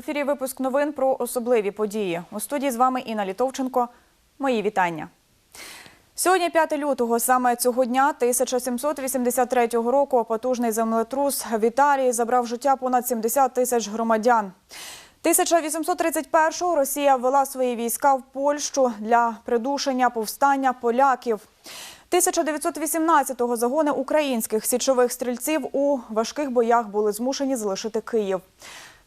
ефірі випуск новин про особливі події. У студії з вами Інна Літовченко. Мої вітання. Сьогодні 5 лютого, саме цього дня 1783 року, потужний землетрус в Італії забрав життя понад 70 тисяч громадян. 1831-го Росія ввела свої війська в Польщу для придушення повстання поляків. 1918-го загони українських січових стрільців у важких боях були змушені залишити Київ.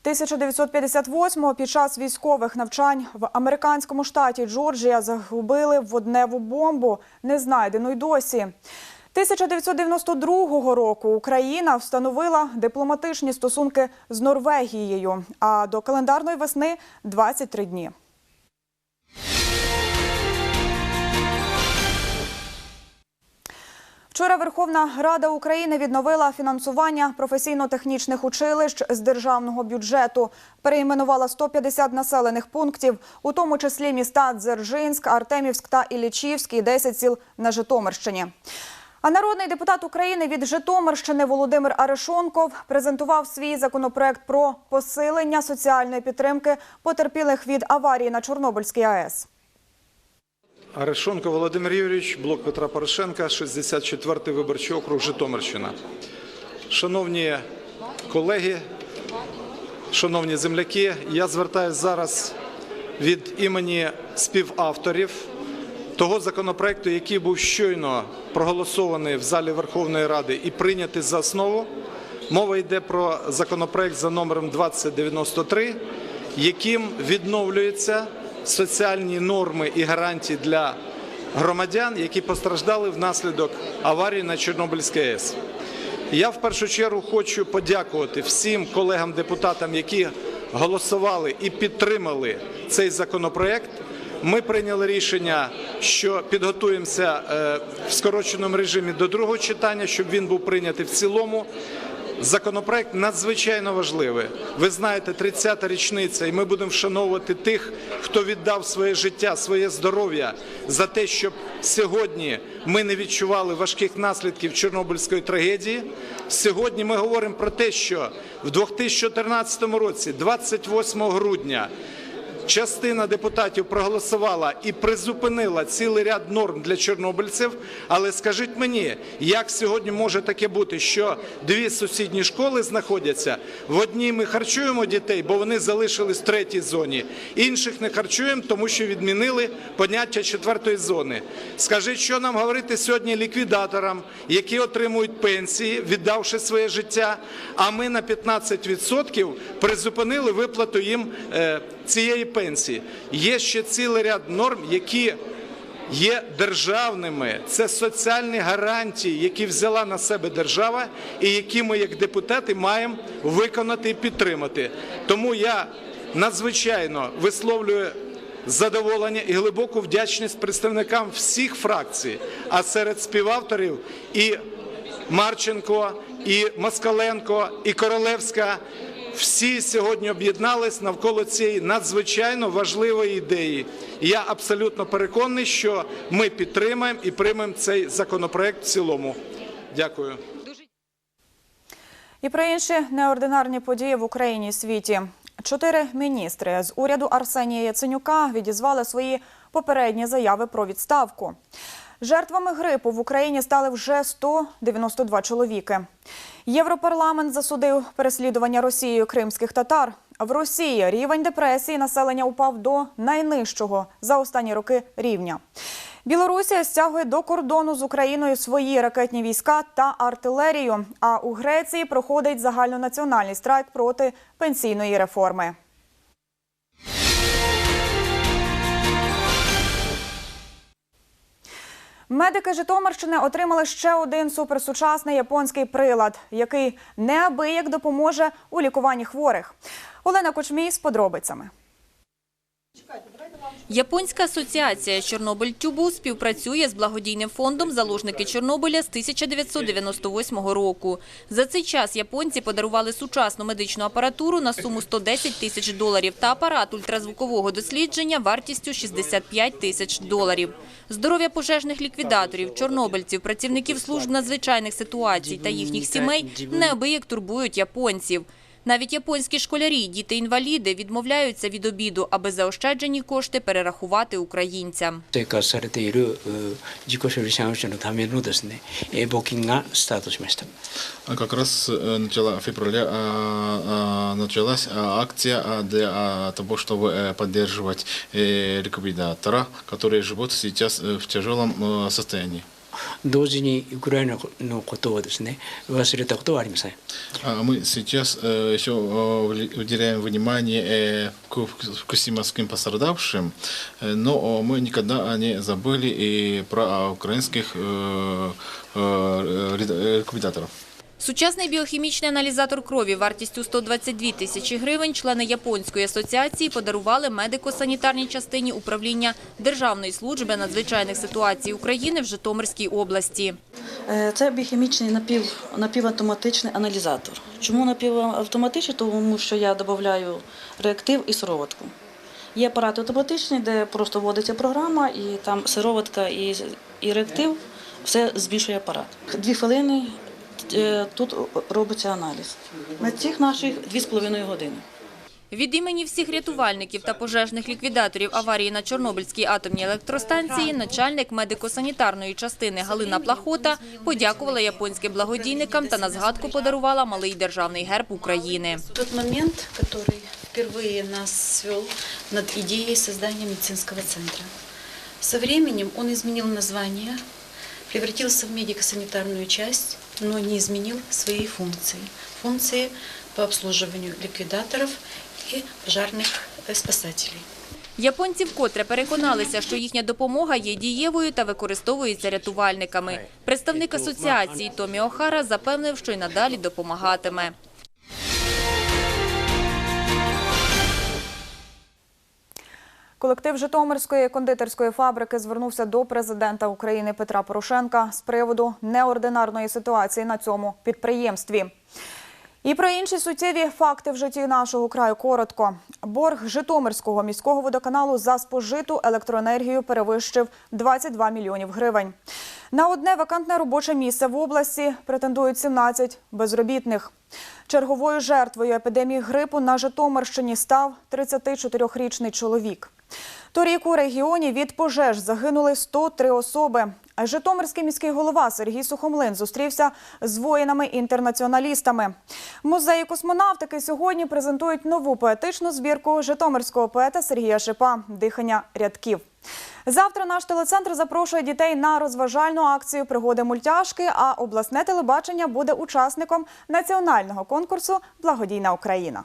1958-го під час військових навчань в американському штаті Джорджія загубили водневу бомбу, не знайдену й досі. 1992 року Україна встановила дипломатичні стосунки з Норвегією, а до календарної весни 23 дні. Вчора Верховна Рада України відновила фінансування професійно-технічних училищ з державного бюджету. Перейменувала 150 населених пунктів, у тому числі міста Дзержинськ, Артемівськ та Іллічівськ і 10 сіл на Житомирщині. А народний депутат України від Житомирщини Володимир Арешонков презентував свій законопроект про посилення соціальної підтримки потерпілих від аварії на Чорнобильській АЕС. Арешонко Володимир Юрійович, блок Петра Порошенка, 64-й виборчий округ Житомирщина. Шановні колеги, шановні земляки, я звертаюся зараз від імені співавторів того законопроекту, який був щойно проголосований в залі Верховної Ради і прийнятий за основу. Мова йде про законопроект за номером 2093, яким відновлюються соціальні норми і гарантії для громадян, які постраждали внаслідок аварії на Чорнобильській АЕС. Я в першу чергу хочу подякувати всім колегам-депутатам, які голосували і підтримали цей законопроект. Ми прийняли рішення, що підготуємося е, в скороченому режимі до другого читання, щоб він був прийнятий в цілому. Законопроект надзвичайно важливий. Ви знаєте, 30-та річниця, і ми будемо вшановувати тих, хто віддав своє життя, своє здоров'я за те, щоб сьогодні ми не відчували важких наслідків Чорнобильської трагедії. Сьогодні ми говоримо про те, що в 2014 році, 28 грудня, Частина депутатів проголосувала і призупинила цілий ряд норм для чорнобильців. Але скажіть мені, як сьогодні може таке бути, що дві сусідні школи знаходяться в одній ми харчуємо дітей, бо вони залишились в третій зоні, інших не харчуємо, тому що відмінили поняття четвертої зони. Скажіть, що нам говорити сьогодні ліквідаторам, які отримують пенсії, віддавши своє життя. А ми на 15% призупинили виплату їм е, цієї пенсії. Є ще цілий ряд норм, які є державними. Це соціальні гарантії, які взяла на себе держава, і які ми, як депутати, маємо виконати і підтримати. Тому я надзвичайно висловлюю. Задоволення і глибоку вдячність представникам всіх фракцій, а серед співавторів і Марченко, і Москаленко, і Королевська. Всі сьогодні об'єднались навколо цієї надзвичайно важливої ідеї. І я абсолютно переконаний, що ми підтримаємо і приймемо цей законопроект в цілому. Дякую. І про інші неординарні події в Україні і світі. Чотири міністри з уряду Арсенія Яценюка відізвали свої попередні заяви про відставку. Жертвами грипу в Україні стали вже 192 чоловіки. Європарламент засудив переслідування Росією кримських татар. В Росії рівень депресії населення упав до найнижчого за останні роки рівня. Білорусія стягує до кордону з Україною свої ракетні війська та артилерію. А у Греції проходить загальнонаціональний страйк проти пенсійної реформи. Медики Житомирщини отримали ще один суперсучасний японський прилад, який неабияк допоможе у лікуванні хворих. Олена Кочмій з подробицями. Японська асоціація Чорнобиль Тюбу співпрацює з благодійним фондом «Залужники Чорнобиля» з 1998 року. За цей час японці подарували сучасну медичну апаратуру на суму 110 тисяч доларів та апарат ультразвукового дослідження вартістю 65 тисяч доларів. Здоров'я пожежних ліквідаторів, чорнобильців, працівників служб надзвичайних ситуацій та їхніх сімей неабияк турбують японців. Навіть японські школярі, діти-інваліди, відмовляються від обіду, аби заощаджені кошти перерахувати українцям. Якраз е, почала февраля почалась акція для того, щоб е, підтримувати е, ліквідатора, які живуть зараз в тяжелому стані. 同時にウクライナのことをですね、忘れたことはありません。 А Мы сейчас э, еще э, вли- уделяем внимание э, ку- фукусимовским пострадавшим, э, но э, мы никогда не забыли и про а, украинских э, э, ре- ликвидаторов. Сучасний біохімічний аналізатор крові вартістю 122 тисячі гривень члени Японської асоціації подарували медико-санітарній частині управління Державної служби надзвичайних ситуацій України в Житомирській області. Е, Це біохімічний напів, напівавтоматичний аналізатор. Чому напівавтоматичний? Тому що я додаю реактив і сироватку. Є апарат автоматичний, де просто вводиться програма, і там сироватка і, і реактив все збільшує апарат. Дві хвилини тут робиться аналіз. На цих наших дві з половиною години. Від імені всіх рятувальників та пожежних ліквідаторів аварії на Чорнобильській атомній електростанції начальник медико-санітарної частини Галина Плахота подякувала японським благодійникам та на згадку подарувала малий державний герб України. Тот момент, который впервые нас свел над идеей создания медицинского центра. Со временем он изменил название, превратился в медико-санитарную часть, но не изменил своей функции. Функции по обслуживанию ликвидаторов и пожарных э, спасателей. Японці вкотре переконалися, що їхня допомога є дієвою та використовується рятувальниками. Представник асоціації Томі Охара запевнив, що й надалі допомагатиме. Колектив Житомирської кондитерської фабрики звернувся до президента України Петра Порошенка з приводу неординарної ситуації на цьому підприємстві. І про інші суттєві факти в житті нашого краю коротко. Борг Житомирського міського водоканалу за спожиту електроенергію перевищив 22 мільйонів гривень. На одне вакантне робоче місце в області претендують 17 безробітних. Черговою жертвою епідемії грипу на Житомирщині став 34-річний чоловік. Торік у регіоні від пожеж загинули 103 особи. Житомирський міський голова Сергій Сухомлин зустрівся з воїнами-інтернаціоналістами. Музеї космонавтики сьогодні презентують нову поетичну збірку житомирського поета Сергія Шипа Дихання рядків. Завтра наш телецентр запрошує дітей на розважальну акцію пригоди мультяшки. А обласне телебачення буде учасником національного конкурсу Благодійна Україна.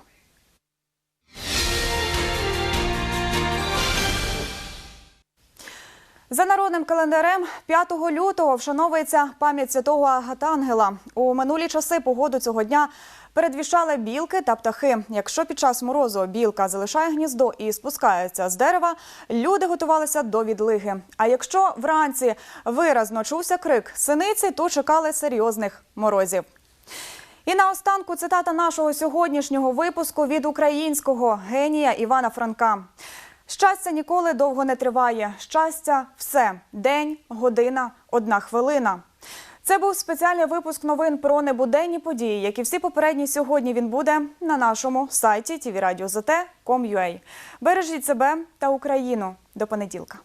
За народним календарем 5 лютого вшановується пам'ять святого Агатангела. У минулі часи погоду цього дня передвіщали білки та птахи. Якщо під час морозу білка залишає гніздо і спускається з дерева, люди готувалися до відлиги. А якщо вранці виразно чувся крик синиці, то чекали серйозних морозів. І наостанку цитата нашого сьогоднішнього випуску від українського генія Івана Франка. Щастя ніколи довго не триває. Щастя все день, година, одна хвилина. Це був спеціальний випуск новин про небуденні події, як і всі попередні сьогодні. Він буде на нашому сайті tvradio.zt.com.ua. Бережіть себе та Україну. До понеділка.